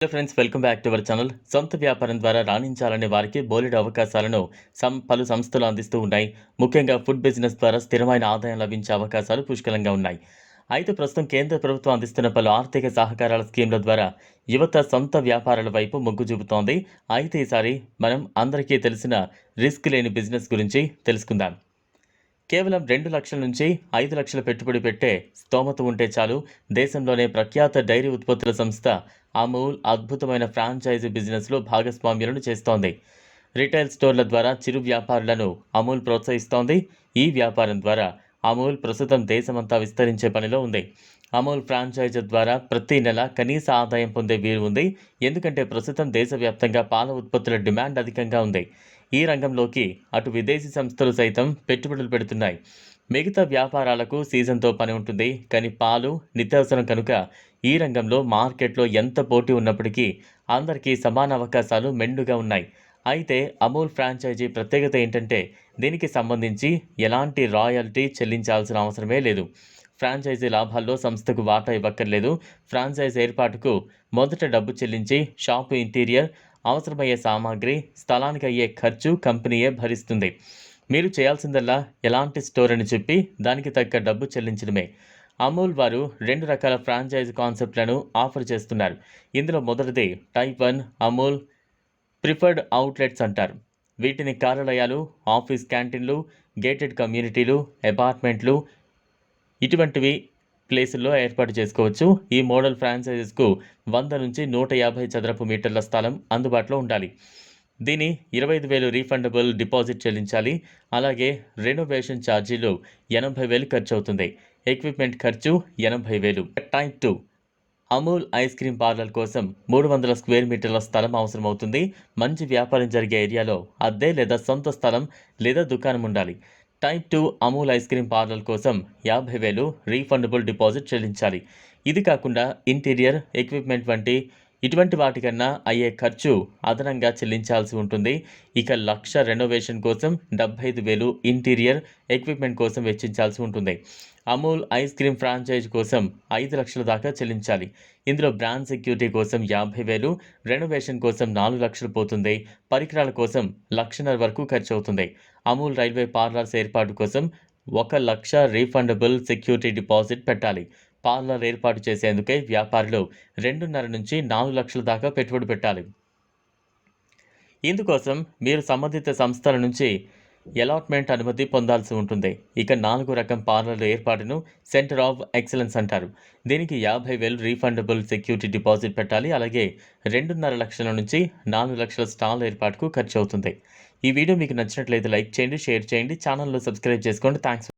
Hello friends welcome back to our channel సొంత వ్యాపారం ద్వారా రాణించాలనే వారికి బోలెడు అవకాశాలను సం పలు సంస్థలు అందిస్తూ ఉన్నాయి. ముఖ్యంగా ఫుడ్ బిజినెస్ ద్వారా స్థిరమైన ఆదాయం లభించే అవకాశాలు పుష్కలంగా ఉన్నాయి. అయితే ప్రస్తుతం కేంద్ర ప్రభుత్వం అందిస్తున్న పలు ఆర్థిక సహకారాల స్కీమ్ల ద్వారా యువత సొంత వ్యాపారాల వైపు మొగ్గు చూపుతోంది. అయితే ఈసారి మనం అందరికీ తెలిసిన రిస్క్ లేని బిజినెస్ గురించి తెలుసుకుందాం. కేవలం రెండు లక్షల నుంచి ఐదు లక్షల పెట్టుబడి పెట్టే స్తోమత ఉంటే చాలు. దేశంలోనే ప్రఖ్యాత డైరీ ఉత్పత్తుల సంస్థ అమూల్ అద్భుతమైన ఫ్రాంచైజీ బిజినెస్లో భాగస్వామ్యాలను చేస్తోంది. రిటైల్ స్టోర్ల ద్వారా చిరు వ్యాపారులను అమూల్ ప్రోత్సహిస్తోంది. ఈ వ్యాపారం ద్వారా అమూల్ ప్రస్తుతం దేశమంతా విస్తరించే పనిలో ఉంది. అమూల్ ఫ్రాంచైజీ ద్వారా ప్రతి నెల కనీస ఆదాయం పొందే వీలు ఉంది. ఎందుకంటే ప్రస్తుతం దేశవ్యాప్తంగా పాల ఉత్పత్తుల డిమాండ్ అధికంగా ఉంది. ఈ రంగంలోకి అటు విదేశీ సంస్థలు సైతం పెట్టుబడులు పెడుతున్నాయి. మిగతా వ్యాపారాలకు సీజన్తో పని ఉంటుంది. కానీ పాలు నిత్యావసరం కనుక ఈ రంగంలో మార్కెట్లో ఎంత పోటీ ఉన్నప్పటికీ అందరికీ సమాన అవకాశాలు మెండుగా ఉన్నాయి. అయితే అమూల్ ఫ్రాంచైజీ ప్రత్యేకత ఏంటంటే దీనికి సంబంధించి ఎలాంటి రాయల్టీ చెల్లించాల్సిన అవసరమే లేదు. ఫ్రాంచైజీ లాభాల్లో సంస్థకు వాటా ఇవ్వక్కర్లేదు. ఫ్రాంచైజ్ ఏర్పాటుకు మొదట డబ్బు చెల్లించి షాపు ఇంటీరియర్ అవసరమయ్యే సామాగ్రి స్థలానికి అయ్యే ఖర్చు కంపెనీయే భరిస్తుంది. మీరు చేయాల్సిందల్లా ఎలాంటి స్టోర్ అని చెప్పి దానికి తగ్గ డబ్బు చెల్లించడమే. అమూల్ వారు రెండు రకాల ఫ్రాంచైజ్ కాన్సెప్ట్లను ఆఫర్ చేస్తున్నారు. ఇందులో మొదటిది type one Amul preferred outlets అంటారు. వీటిని కార్యాలయాలు ఆఫీస్ క్యాంటీన్లు గేటెడ్ కమ్యూనిటీలు అపార్ట్మెంట్లు ఇటువంటివి ప్లేసుల్లో ఏర్పాటు చేసుకోవచ్చు. ఈ మోడల్ ఫ్రాంచైజెస్కు వంద నుంచి నూట యాభై చదరపు మీటర్ల స్థలం అందుబాటులో ఉండాలి. దీని ఇరవై ఐదు వేలు రీఫండబుల్ డిపాజిట్ చెల్లించాలి. అలాగే రెనోవేషన్ ఛార్జీలు ఎనభై వేలు ఖర్చు అవుతుంది. ఎక్విప్మెంట్ ఖర్చు ఎనభై వేలు. Type two. Amul ice cream parlour కోసం మూడు వందల స్క్వేర్ మీటర్ల స్థలం అవసరమవుతుంది. మంచి వ్యాపారం జరిగే ఏరియాలో అద్దె లేదా సొంత స్థలం లేదా దుకాణం ఉండాలి. Type two Amul ice cream parlour కోసం యాభై వేలు రీఫండబుల్ డిపాజిట్ చెల్లించాలి. ఇది కాకుండా ఇంటీరియర్ ఎక్విప్మెంట్ వంటి ఇటువంటి వాటికన్నా అయ్యే ఖర్చు అదనంగా చెల్లించాల్సి ఉంటుంది. ఇక లక్ష రెనోవేషన్ కోసం డెబ్బై ఐదు వేలు ఇంటీరియర్ ఎక్విప్మెంట్ కోసం వెచ్చించాల్సి ఉంటుంది. అమూల్ ఐస్ క్రీమ్ ఫ్రాంచైజ్ కోసం ఐదు లక్షల దాకా చెల్లించాలి. ఇందులో బ్రాండ్ సెక్యూరిటీ కోసం యాభై వేలు రెనోవేషన్ కోసం నాలుగు లక్షలు పోతుంది పరికరాల కోసం లక్షన్నర వరకు ఖర్చు అవుతుంది అమూల్ రైల్వే పార్లర్స్ ఏర్పాటు కోసం ఒక లక్ష రీఫండబుల్ సెక్యూరిటీ డిపాజిట్ పెట్టాలి. పార్లర్ ఏర్పాటు చేసేందుకే వ్యాపారులు రెండున్నర నుంచి నాలుగు లక్షల దాకా పెట్టుబడి పెట్టాలి. ఇందుకోసం మీరు సంబంధిత సంస్థల నుంచి అలాట్మెంట్ అనుమతి పొందాల్సి ఉంటుంది. ఇక నాలుగు రకం పార్లర్ల ఏర్పాటును సెంటర్ ఆఫ్ ఎక్సలెన్స్ అంటారు. దీనికి యాభై వేలు రీఫండబుల్ సెక్యూరిటీ డిపాజిట్ పెట్టాలి. అలాగే రెండున్నర లక్షల నుంచి నాలుగు లక్షల స్టాల్ ఏర్పాటుకు ఖర్చు అవుతుంది. ఈ వీడియో మీకు నచ్చినట్లయితే లైక్ చేయండి షేర్ చేయండి. ఛానల్లో సబ్స్క్రైబ్ చేసుకోండి. థ్యాంక్స్